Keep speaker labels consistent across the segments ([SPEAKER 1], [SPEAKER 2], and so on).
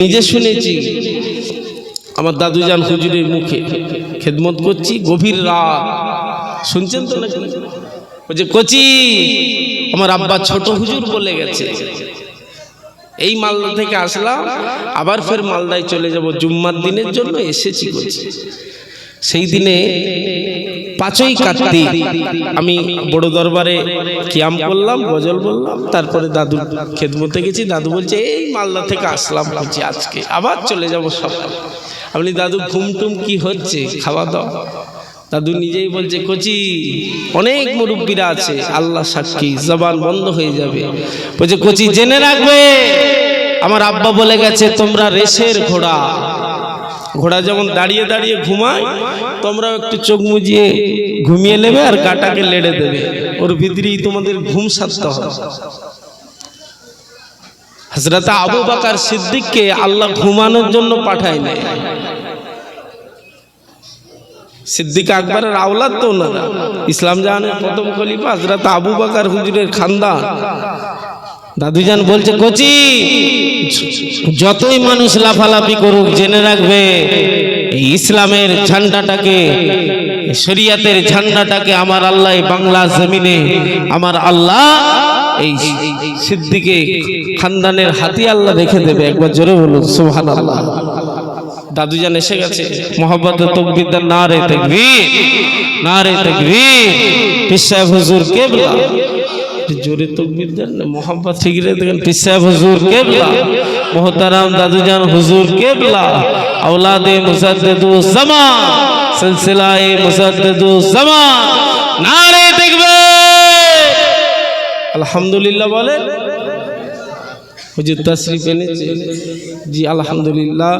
[SPEAKER 1] নিজে শুনেছি, আমার দাদু দাদুজান হুজুরের মুখে খেদমত করছি, গভীর রাত। শুনছেন তো বলছে কচি, আমার আব্বা ছোট হুজুর বলে গেছে। এই মালদা থেকে আসলাম, আবার ফের মালদায় চলে যাব। জুম্মার দিনের জন্য এসেছি কচি। সেই দিনে পাঁচই কার্তিক আমি বড় দরবারে কিয়াম করলাম, গজল বললাম, তারপরে দাদু খেদমতে গেছি, দাদু বলছে, এই মালদা থেকে আসলাম। বলছি, আজকে আবার চলে যাব সকাল। আপনি দাদু ঘুম টুম কি হচ্ছে? খাওয়া দাওয়া দাদু নিজেই বলছে, কচি, অনেক মুরব্বীরা আছে, আল্লাহ সাক্ষী, জবান বন্ধ হয়ে যাবে। বলছে, কচি, জেনে রাখবে, আমার আব্বা বলে গেছে, তোমরা রেসের ঘোড়া। ঘোড়া যেমন দাঁড়িয়ে দাঁড়িয়ে ঘুমায়, তোমরাও একটু চোখ মুজিয়ে ঘুমিয়ে নেবে আর গাটাকে লেড়ে দেবে। ওর ভিতরেই তোমাদের ঘুম সারতে হবে। হজরত আবু বাকার সিদ্দিককে আল্লাহ ঘুমানোর জন্য পাঠায় নাই। সিদ্দিক আকবরের আওলাদ তো ওনারা। ইসলাম জাহানের প্রথম খলিফা হজরত আবু বাকার হুজুরের খানদান। দাদুজান বলছে, কচি, যতই মানুষ লাফালাফি করুক, জেনে রাখবে ইসলামের ঝান্ডাটাকে, শরিয়াতের ঝান্ডাটাকে আমার আল্লাহ বাংলা জমিনে, আমার আল্লাহ এই সিদ্দিকে খানদানের হাতি আল্লাহ রেখে দেবে। একবার জোরে বলুন সুহান আল্লাহ দাদুজান এসে গেছে মোহাম্মদ তকবিদ্দার না রে তকবীর না রে তকবীর পিসাব হুজুর কেবলা? জোরে তকবির দেন না মোহাম্মদ ফিগরে দেখেন পিসাব হুজুর কেবলা মোহতারাম দাদুজান হুজুর কেবলা আওলাদে মুসাদ্দেদু জামান সিলসিলায়ে মুসাদ্দেদু জামান। নারে দেখবে আলহামদুলিল্লাহ বলে? হুজুর তশরিফ এনেছে। জি আলহামদুলিল্লাহ।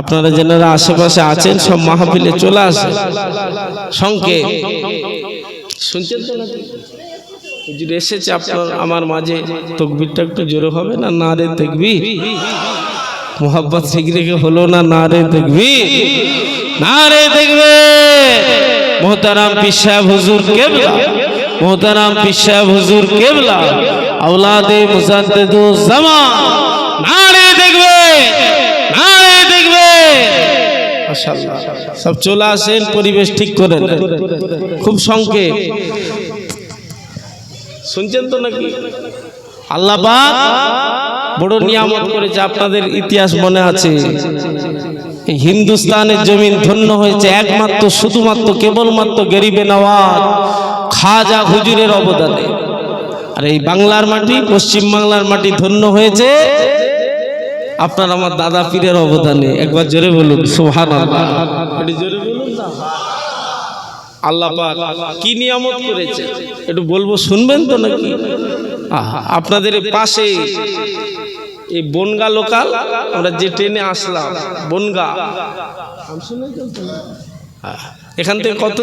[SPEAKER 1] আপনারা যারা আশেপাশে আছেন সব মাহফিলে চলে আসে সংকেত। শুনছেন তো নাকি? হুজুর এসেছে আপনার, আমার মাঝে তকবিরটা একটু জোরে হবে না? না রে তকবির। মোহাব্বত শিখরে হলো না না রে দেখবি না রে দেখবে মোহতারাম পিসাব হুজুর কেবলা। মোহতারাম পিসাব হুজুর কেবলা। আওলাদে মুসাদ্দেদু জামান। না রে দেখবে না রে দেখবে সব চলে আসেন, পরিবেশ ঠিক করে খুব সংক্ষেপ। শুনছেন তো নাকি? আল্লাহ বড় নিয়ামত করেছে আপনাদের ইতিহাস মনে আছে। হিন্দুস্তানের জমিন ধন্য হয়েছে একমাত্র শুধুমাত্র কেবলমাত্র গরিবে নওয়াজ খাজা হুজুরের অবদানে। আর এই বাংলার মাটি পশ্চিম বাংলার মাটি ধন্য হয়েছে আপনার আমার দাদা পীরের অবদানে। একবার জোরে বলুন সোহান জোরে বলুন আল্লাহ পাক কি নিয়ামত করেছে? একটু বলব, শুনবেন তো নাকি? আপনাদের পাশে এই বনগা লোকাল, আমরা যে ট্রেনে আসলাম, বনগা। এখান থেকে কত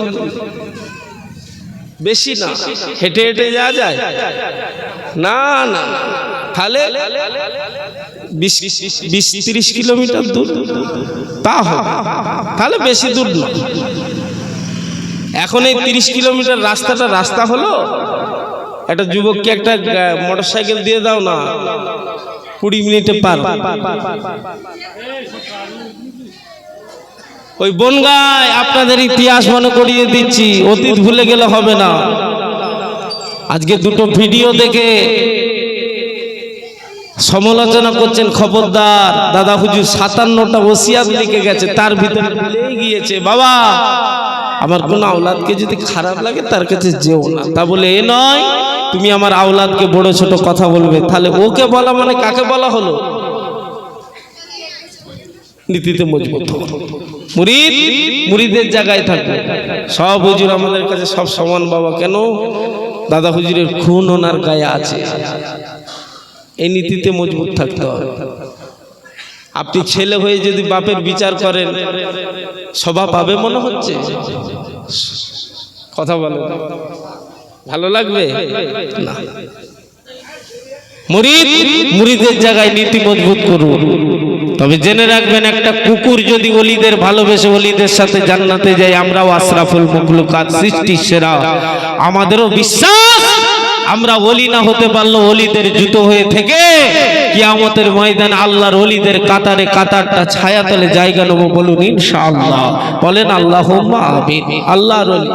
[SPEAKER 1] বেশি না, হেঁটে হেঁটে যাওয়া যায়? না না। তাহলে বিশ তিরিশ কিলোমিটার দূর। তা তাহলে বেশি দূর না। এখন এই তিরিশ কিলোমিটার রাস্তাটা রাস্তা হলো? একটা যুবককে একটা মোটর সাইকেল দিয়ে দাও না। কুড়ি মিনিটে পার। ওই বনগায় আপনাদের ইতিহাস মনে করিয়ে দিচ্ছি, অতীত ভুলে গেলে হবে না। আজকে দুটো ভিডিও দেখে সমালোচনা করছেন খবরদার, দাদা হুজুর সাতান্নটা ওসিয়াত লিখে গেছে, তার ভিতরে গিয়েছে। বাবা! আমার কোন আওলাদকে যদি খারাপ লাগে, তার কাছে যেও না। তা বলে, এ নয়, তুমি আমার আওলাদকে বড় ছোট কথা বলবে। তাহলে ওকে বলা মানে কাকে বলা হলো? নীতিতে মজবুত। মুরিদ, মুরিদের জায়গায় থাকবে সব হুজুর আমাদের কাছে সব সমান বাবা। কেন? দাদা হুজুরের খুন ওনার গায়ে আছে। এই নীতিতে মজবুত থাকতে হবে। আপনি ছেলে হয়ে যদি বাপের বিচার করেন সভা পাবে মনে হচ্ছে? কথা বলে। ভালো লাগবে? না। মুরিদ, মুরিদের জায়গায় নীতি মজবুত করুন। তবে জেনে রাখবেন, একটা কুকুর যদি অলিদের ভালোবেসে অলিদের সাথে জান্নাতে যায়, আমরাও আশরাফুল মুখলুকাত সৃষ্টির সেরা। আমাদেরও বিশ্বাস, আমরা অলি না হতে পারল অলিদের জুতো হয়ে থেকে
[SPEAKER 2] কিয়ামতের ময়দান আল্লাহর অলিদের কাতারে কাতারটা ছায়া তলে জায়গা নেব বলুন ইনশাআল্লাহ। বলেন আল্লাহ আমিন। আল্লাহর অলি।